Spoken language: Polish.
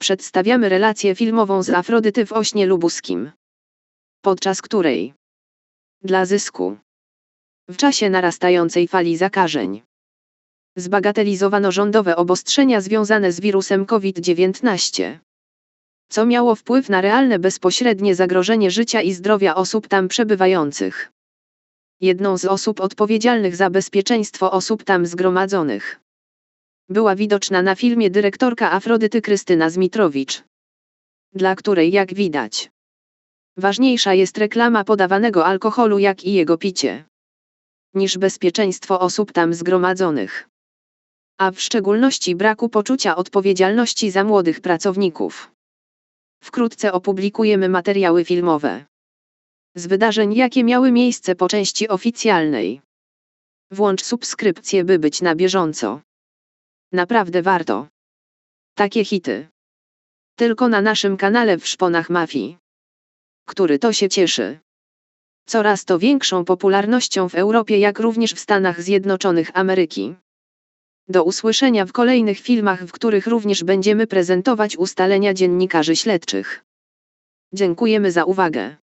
Przedstawiamy relację filmową z Afrodyty w Ośnie Lubuskim. Podczas której? Dla zysku. W czasie narastającej fali zakażeń. Zbagatelizowano rządowe obostrzenia związane z wirusem COVID-19 co miało wpływ na realne bezpośrednie zagrożenie życia i zdrowia osób tam przebywających. Jedną z osób odpowiedzialnych za bezpieczeństwo osób tam zgromadzonych była widoczna na filmie dyrektorka Afrodyty Krystyna Zmitrowicz, dla której jak widać ważniejsza jest reklama podawanego alkoholu jak i jego picie niż bezpieczeństwo osób tam zgromadzonych. A w szczególności braku poczucia odpowiedzialności za młodych pracowników. Wkrótce opublikujemy materiały filmowe z wydarzeń, jakie miały miejsce po części oficjalnej. Włącz subskrypcję, by być na bieżąco. Naprawdę warto. Takie hity. Tylko na naszym kanale w Szponach Mafii. Który to się cieszy. Coraz to większą popularnością w Europie, jak również w Stanach Zjednoczonych Ameryki. Do usłyszenia w kolejnych filmach, w których również będziemy prezentować ustalenia dziennikarzy śledczych. Dziękujemy za uwagę.